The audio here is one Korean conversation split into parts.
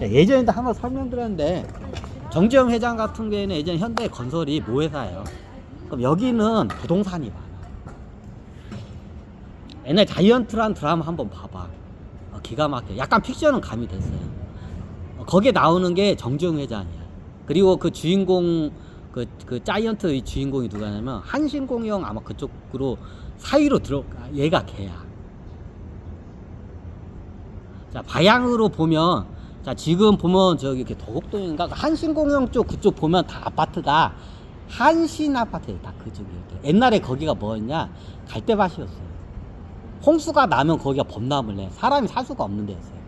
자, 예전에도 한번 설명드렸는데 정지영 회장 같은 경우에는 예전 현대 건설이 모회사예요. 그럼 여기는 부동산이 많아. 옛날 자이언트란 드라마 한번 봐봐. 어, 기가 막혀. 약간 픽션은 가미됐어요. 어, 거기에 나오는 게 정지영 회장이야. 그리고 그 주인공 그, 그 자이언트의 주인공이 누가냐면 한신공영 아마 그쪽으로 사위로 들어 얘가 걔야. 자 방향으로 보면 자 지금 보면 저기 이렇게 도곡동인가 그 한신공영 쪽 그쪽 보면 다 아파트가 한신 아파트에 다 그쪽이 이렇게 옛날에 거기가 뭐였냐 갈대밭이었어요. 홍수가 나면 거기가 범람을 해 사람이 살 수가 없는 데였어요.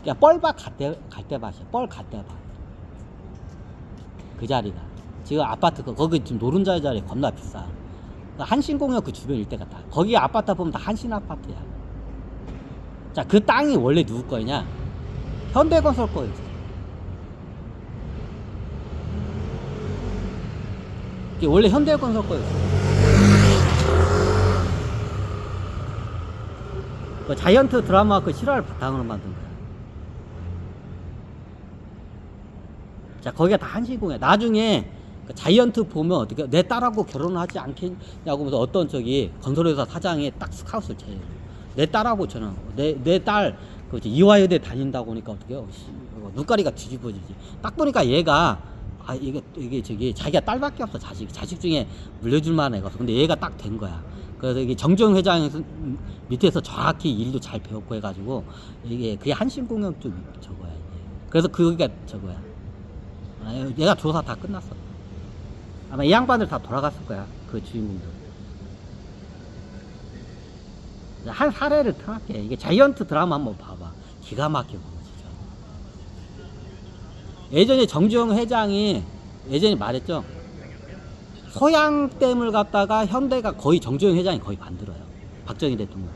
그냥 뻘밭 갈대 갈대밭이야 뻘 갈대밭 그 자리가 지금 아파트 그 거기 지금 노른자 자리 겁나 비싸. 그 한신공영 그 주변 일대가 다 거기 아파트 보면 다 한신 아파트야. 자, 그 땅이 원래 누구 거냐? 현대건설 거였지. 이게 원래 현대건설 거였어. 그 자이언트 드라마 그 실화를 바탕으로 만든 거야. 자, 거기가 다 한신공이야. 나중에 그 자이언트 보면 어떻게 내 딸하고 결혼하지 않겠냐고 하면서 어떤 저기 건설회사 사장이 딱 스카웃을 쳐요. 내 딸하고 저는 내 내 딸 그 이화여대 다닌다고 하니까 어떻게 해요? 눈가리가 뒤집어지지. 딱 보니까 얘가 아 이게 이게 저기 자기가 딸밖에 없어 자식 자식 중에 물려줄 만한 애가 없어. 근데 얘가 딱 된 거야. 그래서 이게 정정 회장 밑에서 정확히 일도 잘 배웠고 해가지고 이게 그게 한신공영 쪽 저거야. 그래서 그게 저거야. 아, 얘가 조사 다 끝났어. 아마 이 양반들 다 돌아갔을 거야. 그 주인공들. 한 사례를 터할게. 이게 자이언트 드라마 한번 봐봐. 기가 막히고 진짜. 예전에 정주영 회장이 예전에 말했죠. 소양댐을 갖다가 현대가 거의 정주영 회장이 거의 만들어요. 박정희 대통령.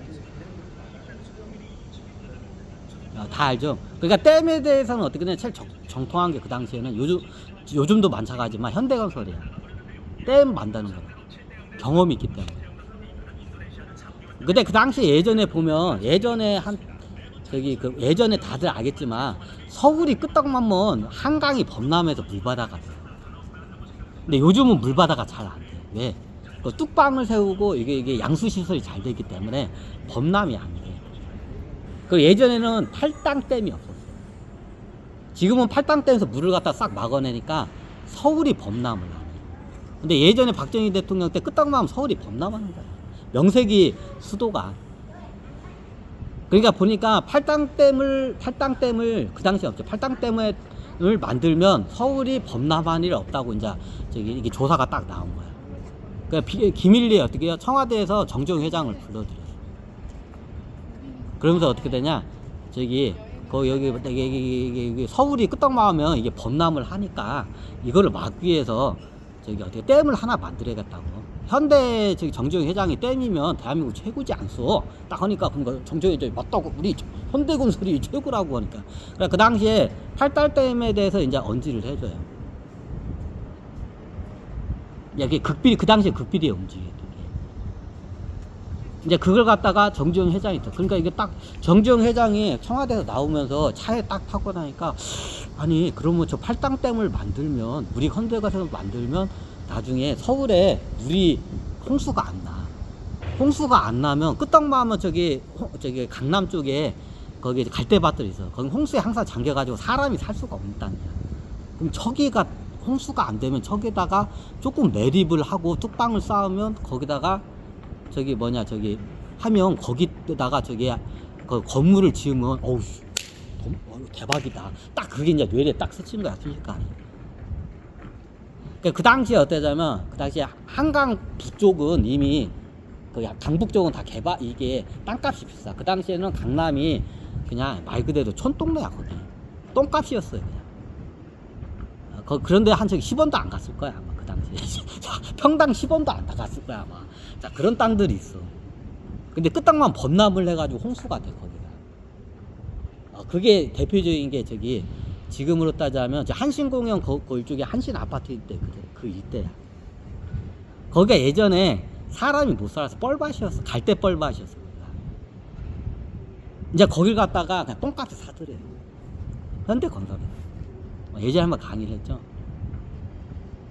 아, 다 알죠. 그러니까 댐에 대해서는 어떻게 되냐 제일 정, 정통한 게 그 당시에는 요즘 요즘도 마찬가지지만 현대건설이야. 댐 만드는 거 경험이 있기 때문에. 근데 그 당시 예전에 보면 예전에 한 저기 그 예전에 다들 알겠지만 서울이 끄떡만 먼 한강이 범람해서 물바다가 돼. 근데 요즘은 물바다가 잘 안 돼. 왜? 그 뚝방을 세우고 이게 이게 양수 시설이 잘 되기 때문에 범람이 안 돼. 그 예전에는 팔당댐이 없었어. 지금은 팔당댐에서 물을 갖다 싹 막아내니까 서울이 범람을 안 해. 근데 예전에 박정희 대통령 때 끄떡만 하면 서울이 범람하는 거야. 명색이 수도가. 그러니까 보니까 팔당댐을 팔당댐을 그 당시에 없죠. 팔당댐을 만들면 서울이 범람한 일 없다고 이제 저기 이게 조사가 딱 나온 거야. 그러니까 비- 기밀리에 어떻게 해요? 청와대에서 정정 회장을 불러들여요. 그러면서 어떻게 되냐? 저기 거 여기 여기, 여기, 여기 서울이 끄떡마하면 이게 범람을 하니까 이거를 막기 위해서 저기 어떻게 댐을 하나 만들어야겠다고. 현대 저기 정주영 회장이 댐이면 대한민국 최고지 않소. 딱 하니까 정주영 회장이 맞다고 우리 현대건설이 최고라고 하니까. 그러니까 그 당시에 팔달 댐에 대해서 이제 언지를 해줘요. 야, 이게 극비리 그 당시에 극비리에 움직여. 이제 그걸 갖다가 정주영 회장이 있어. 그러니까 이게 딱 정주영 회장이 청와대에서 나오면서 차에 딱 타고 나니까 아니 그러면 저 팔당 댐을 만들면 우리 현대가서 만들면 나중에 서울에 물이 홍수가 안 나. 홍수가 안 나면 끄떡마하면 저기 홍- 저기 강남 쪽에 거기 갈대밭들이 있어. 거기 홍수에 항상 잠겨가지고 사람이 살 수가 없는 땅이야. 그럼 저기가 홍수가 안 되면 저기다가 조금 매립을 하고 뚝방을 쌓으면 거기다가 저기 뭐냐 저기 하면 거기다가 저기 그 건물을 지으면 어우 대박이다. 딱 그게 이제 뇌리에 딱 스친 거야. 그러니까 그 당시에 어떠냐면 그 당시에 한강 북쪽은 이미 그 강북 쪽은 다 개발 이게 땅값이 비싸. 그 당시에는 강남이 그냥 말 그대로 촌동네야 거기. 똥값이었어요 그냥. 어, 거, 그런데 한 적이 10원도 안 갔을 거야 아마 그 당시에 평당 10원도 안 나갔을 거야 아마 자 그런 땅들이 있어 근데 끝땅만 범람을 해가지고 홍수가 돼 거기가 어, 그게 대표적인 게 저기 지금으로 따자면 저 한신 공영 거, 거 이쪽에 한신 아파트 일대 그, 그 일대야 거기가 예전에 사람이 못 살아서 뻘밭이었어 갈대 뻘밭이었어. 이제 거길 갔다가 그냥 똥값에 사들여요 현대건설에. 어, 예전에 한번 강의를 했죠.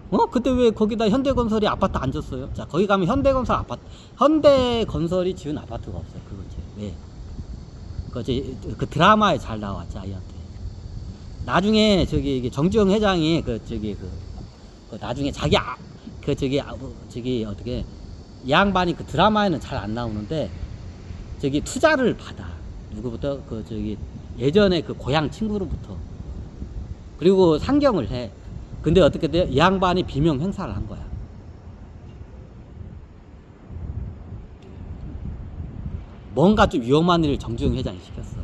어? 그때 왜 거기다 현대건설이 아파트 안 줬어요? 자, 거기 가면 현대건설 아파트, 현대건설이 지은 아파트가 없어요. 그거지. 왜? 그, 그 드라마에 잘 나왔죠, 아이한테. 나중에 저기 정주영 회장이 그 저기 그, 그 나중에 자기 아, 그 저기 아, 뭐 저기 어떻게 이 양반이 그 드라마에는 잘 안 나오는데 저기 투자를 받아. 누구부터? 그 저기 예전에 그 고향 친구로부터. 그리고 상경을 해. 근데 어떻게 돼? 이 양반이 비명 행사를 한 거야. 뭔가 좀 위험한 일을 정주영 회장이 시켰어.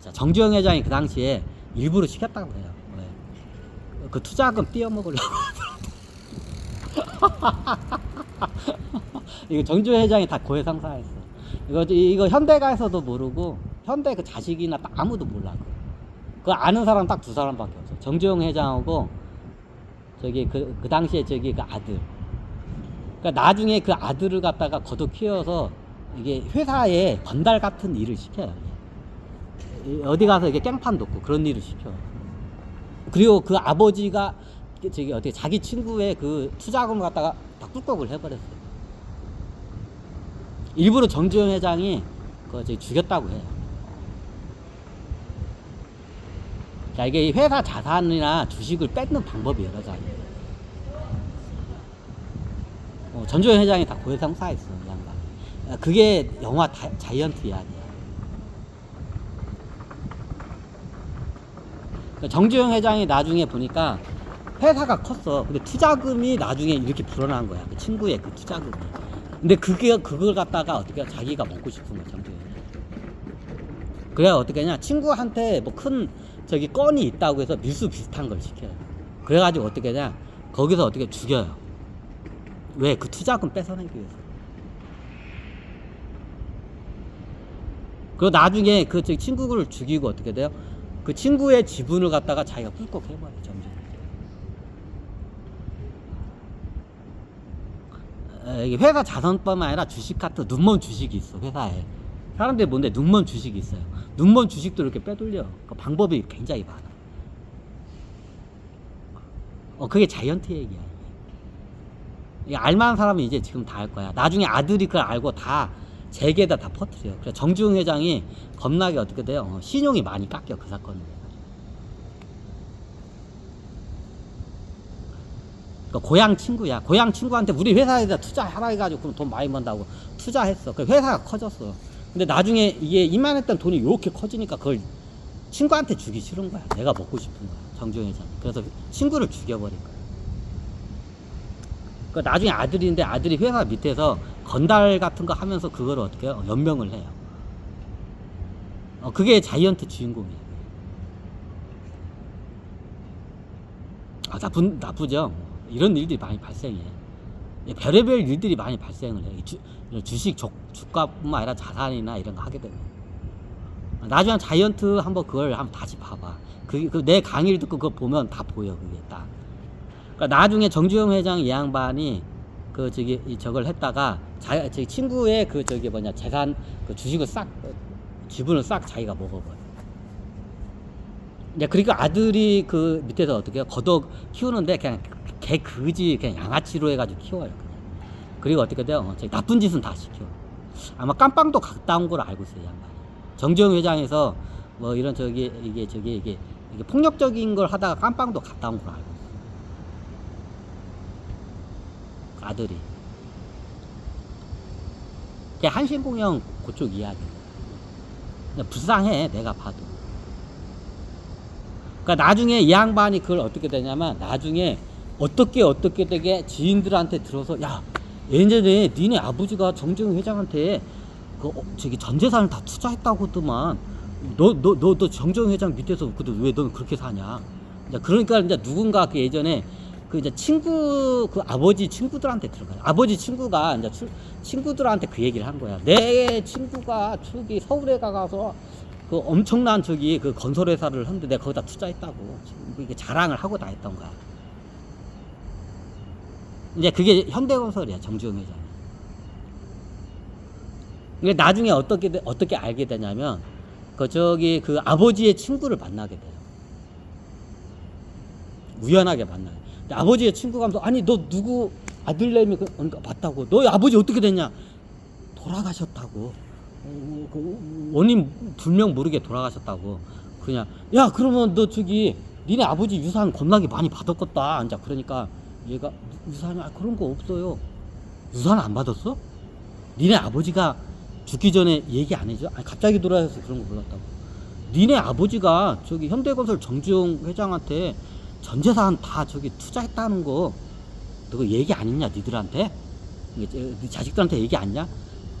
자, 정주영 회장이 그 당시에 일부러 시켰다고 해요 왜? 그 투자금 띄어먹으려고 이거 정주 회장이 다 고해상사했어. 이거 이거 현대가에서도 모르고 현대 그 자식이나 딱 아무도 몰라. 그 아는 사람 딱 두 사람밖에 없어. 정주영 회장하고 저기 그, 그 당시에 저기 그 아들. 그러니까 나중에 그 아들을 갖다가 거둬 키워서 이게 회사에 건달 같은 일을 시켜요. 이- 어디 가서 이게 깽판 돕고 그런 일을 시켜. 그리고 그 아버지가 저기 어떻게 자기 친구의 그 투자금을 갖다가 다 꿀꺽을 해버렸어요. 일부러 정주영 회장이 그 죽였다고 해요. 자 이게 이 회사 자산이나 주식을 뺏는 방법이 여러 가지. 어, 전주영 회장이 다 고해상사했어, 이 양반. 아, 그게 영화 다, 자이언트 이야기야. 정주영 회장이 나중에 보니까 회사가 컸어. 근데 투자금이 나중에 이렇게 불어난 거야. 그 친구의 그 투자금이. 근데 그게 그걸 갖다가 어떻게 자기가 먹고 싶은 거야, 정주영. 그래야 어떻게 하냐? 친구한테 뭐 큰 저기 건이 있다고 해서 밀수 비슷한 걸 시켜요. 그래가지고 어떻게 하냐? 거기서 어떻게 죽여요. 왜? 그 투자금 뺏어내기 위해서. 그리고 나중에 그 친구를 죽이고 어떻게 돼요? 그 친구의 지분을 갖다가 자기가 꿀꺽 해버려, 점점. 에, 이게 회사 자산뿐만 아니라 주식 같은 눈먼 주식이 있어 회사에. 사람들이 뭔데? 눈먼 주식이 있어요. 눈먼 주식도 이렇게 빼돌려. 그 방법이 굉장히 많아. 어 그게 자이언트 얘기야. 알만한 사람은 이제 지금 다 알 거야. 나중에 아들이 그걸 알고 다 재계에다 다 퍼뜨려 그래 정주영 회장이 겁나게 어떻게 돼요 어, 신용이 많이 깎여 그 사건으로 그러니까 고향 친구야. 고향 친구한테 우리 회사에다 투자하라 해가지고 그럼 돈 많이 번다고 투자했어. 그 회사가 커졌어. 근데 나중에 이게 이만했던 돈이 이렇게 커지니까 그걸 친구한테 주기 싫은 거야. 내가 먹고 싶은 거야. 정주영 회장. 그래서 친구를 죽여버린 거야. 그 나중에 아들인데 아들이 회사 밑에서 건달 같은 거 하면서 그걸 어떻게 해요? 연명을 해요. 어, 그게 자이언트 주인공이야. 아, 나쁜, 나쁘죠? 이런 일들이 많이 발생해. 예, 별의별 일들이 많이 발생을 해. 이 주, 주식 주, 주가뿐만 아니라 자산이나 이런 거 하게 되면. 나중에 자이언트 한번 그걸 한번 다시 봐봐. 그, 그 내 강의를 듣고 그거 보면 다 보여, 그게 딱. 그러니까 나중에 정주영 회장 이 양반이 그 저기 이 저걸 했다가 자, 저 친구의 그 저기 뭐냐 재산 그 주식을 싹 지분을 싹 자기가 먹어버려. 이제 그러니까 아들이 그 밑에서 어떻게 해요? 걷어 키우는데 그냥 개 그지 그냥 양아치로 해가지고 키워요. 그냥. 그리고 어떻게 돼요? 어, 나쁜 짓은 다 시켜. 아마 깜빵도 갔다 온 걸로 알고 있어요, 이 양반. 정지영 회장에서 뭐 이런 저기 이게 저기 이게 이게 폭력적인 걸 하다가 깜빵도 갔다 온 걸로 알고 있어요. 그 아들이. 그게 한신공영 그쪽 이야기. 불쌍해, 내가 봐도. 그러니까 나중에 이 양반이 그걸 어떻게 되냐면 나중에 어떻게 어떻게 되게 지인들한테 들어서 야 예전에 니네 아버지가 정재웅 회장한테 그 어, 저기 전 재산을 다 투자했다고 하더만 너 너 너너 정재웅 회장 밑에서 그도 왜넌 그렇게 사냐 그러니까 이제 누군가 그 예전에 그 이제 친구 그 아버지 친구들한테 들어가요 아버지 친구가 이제 출- 친구들한테 그 얘기를 한 거야 내 친구가 저기 서울에 가서 그 엄청난 저기 그 건설회사를 했는데 내가 거기다 투자했다고 이게 자랑을 하고 다 했던 거야. 이제 그게 현대건설이야 정주영 회장. 근데 나중에 어떻게 돼- 어떻게 알게 되냐면 그 저기 그 아버지의 친구를 만나게 돼요. 우연하게 만나요. 아버지의 친구가 하면서 아니 너 누구 아들내미 그 그러니까 봤다고. 너희 아버지 어떻게 됐냐? 돌아가셨다고. 어, 그 원인 불명 모르게 돌아가셨다고. 그냥 야 그러면 너 저기 니네 아버지 유산 겁나게 많이 받았겠다. 이제 그러니까 얘가 유산이 아, 그런 거 없어요. 유산 안 받았어? 니네 아버지가 죽기 전에 얘기 안 해줘? 아니 갑자기 돌아가서 그런 거 몰랐다고. 니네 아버지가 저기 현대건설 정지용 회장한테 전 재산 다 저기 투자했다는 거 너그 얘기 안 했냐 니들한테? 네 자식들한테 얘기 안 했냐?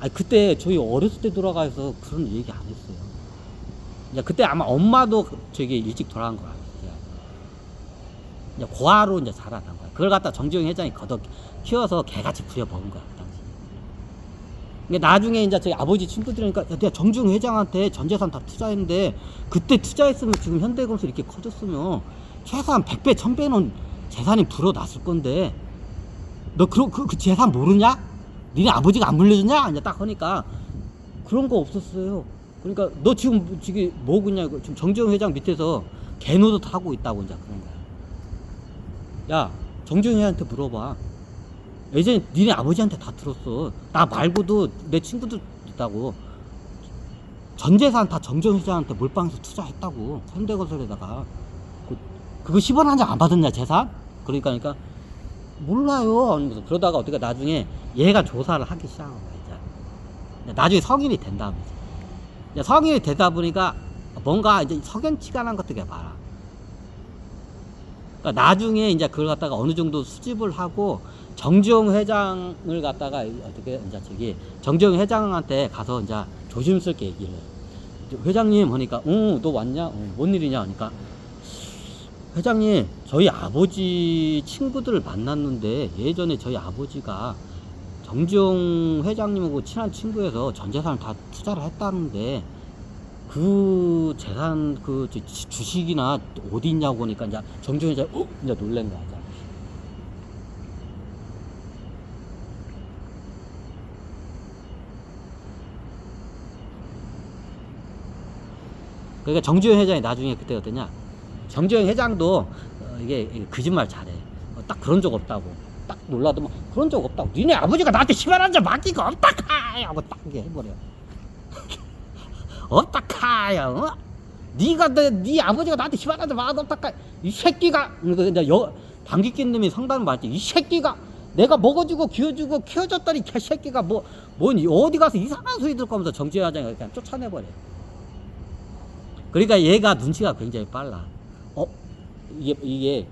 아니 그때 저희 어렸을 때 돌아가서 그런 얘기 안 했어요. 이제 그때 아마 엄마도 저기 일찍 돌아간 거야. 이제. 고아로 이제 자라난 거야. 그걸 갖다 정지용 회장이 걷어 키워서 개같이 부려 먹은 거야 그 당시. 근데 나중에 이제 저희 아버지 친구들이니까 야, 내가 정지용 회장한테 전 재산 다 투자했는데 그때 투자했으면 지금 현대건설 이렇게 커졌으면 최소한 100배, 1000배는 재산이 불어났을 건데 너 그, 그, 그 재산 모르냐? 니네 아버지가 안 물려줬냐? 이제 딱 하니까 그런 거 없었어요. 그러니까 너 지금 지금 뭐 그냐고 지금 정지영 회장 밑에서 개노릇 하고 있다고 이제 그런 거야. 야 정지영 회장한테 물어봐. 예전에 니네 아버지한테 다 들었어. 나 말고도 내 친구들 있다고. 전 재산 다 정지영 회장한테 몰빵해서 투자했다고. 현대건설에다가. 그, 그거 10원 한 장 안 받았냐 재산? 그러니까 그러니까 몰라요. 그러다가 어떻게 나중에 얘가 조사를 하기 시작한 거야, 이제. 나중에 성인이 된 다음에. 이제. 성인이 되다 보니까 뭔가 이제 석연치간한 것들이 많아. 그러니까 나중에 이제 그걸 갖다가 어느 정도 수집을 하고 정지용 회장을 갖다가 어떻게 이제 저기 정지용 회장한테 가서 이제 조심스럽게 얘기를 해요. 회장님 하니까, 응, 너 왔냐? 어, 뭔 일이냐? 하니까 회장님, 저희 아버지 친구들을 만났는데 예전에 저희 아버지가 정지용 회장님하고 친한 친구여서 전 재산을 다 투자를 했다는데 그 재산 그 주식이나 어디 있냐고 하니까 이제 정지용 회장 어? 이제 놀란 거야. 그러니까 정지용 회장이 나중에 그때 어떠냐? 정지영 회장도 어, 이게, 이게 거짓말 잘해. 어, 딱 그런 적 없다고. 딱 놀라도 막 그런 적 없다고. 니네 아버지가 나한테 10만 원자 맡기고 없다카! 하고 딱 해버려. 없다카야, 어? 니가 내, 네 아버지가 나한테 10만 원자 맡아 없다 카. 이 새끼가, 그러니까 이제 여, 방귀 낀 놈이 성단을 맞지. 이 새끼가 내가 먹어주고 기어주고 키워줬더니 개 새끼가 뭐, 뭔, 어디 가서 이상한 소리 들을 거면서 정지영 회장이 그냥 쫓아내버려. 그러니까 얘가 눈치가 굉장히 빨라. 어? 이게, 이게,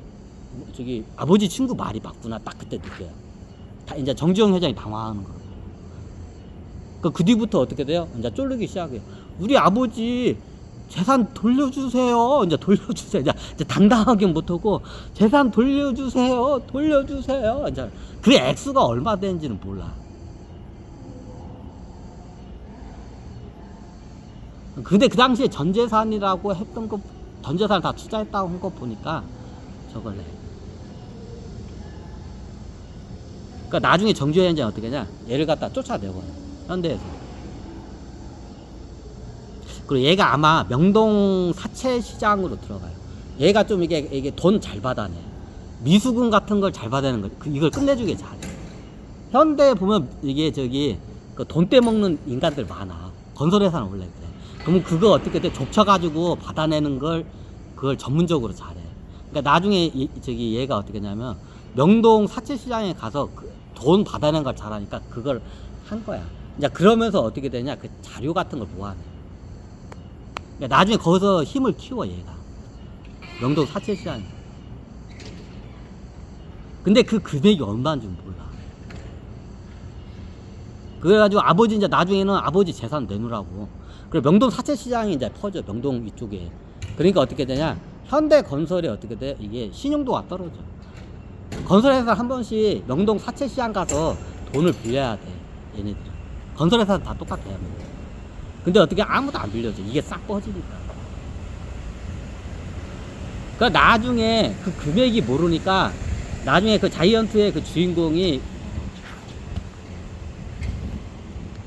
저기, 아버지 친구 말이 맞구나. 딱 그때 느껴요. 다, 이제 정지영 회장이 당황하는 거. 그, 그 뒤부터 어떻게 돼요? 이제 쫄르기 시작해요. 우리 아버지 재산 돌려주세요. 이제 돌려주세요. 이제, 이제 당당하게 못하고, 재산 돌려주세요. 돌려주세요. 이제 그 액수가 얼마 되는지는 몰라. 근데 그 당시에 전재산이라고 했던 거, 전재산 다 투자했다고 한 거 보니까 저걸래. 그러니까 나중에 정주현 현장 어떻게 하냐? 얘를 갖다 쫓아내고 현대에서. 그리고 얘가 아마 명동 사채 시장으로 들어가요. 얘가 좀 이게 이게 돈 잘 받아내. 미수금 같은 걸 잘 받아내는 거, 그 이걸 끝내주게 잘해. 현대 보면 이게 저기 그 돈 떼먹는 인간들 많아. 건설회사는 원래 그러면 그거 어떻게 돼? 좁혀가지고 받아내는 걸 그걸 전문적으로 잘해. 그러니까 나중에 이, 저기 얘가 어떻게 했냐면 명동 사채 시장에 가서 그 돈 받아내는 걸 잘하니까 그걸 한 거야. 이제 그러면서 어떻게 되냐? 그 자료 같은 걸 모아내. 그러니까 나중에 거기서 힘을 키워 얘가. 명동 사채 시장에. 근데 그 금액이 얼마인 줄 몰라. 그래가지고 아버지 이제 나중에는 아버지 재산 내놓으라고. 그리고 명동 사채 시장이 이제 퍼져 명동 이쪽에. 그러니까 어떻게 되냐? 현대 건설이 어떻게 돼? 이게 신용도가 떨어져. 건설회사 한 번씩 명동 사채 시장 가서 돈을 빌려야 돼. 얘네들. 건설회사는 다 똑같아요. 근데 어떻게 아무도 안 빌려줘. 이게 싹 꺼지니까. 그러니까 나중에 그 금액이 모르니까 나중에 그 자이언트의 그 주인공이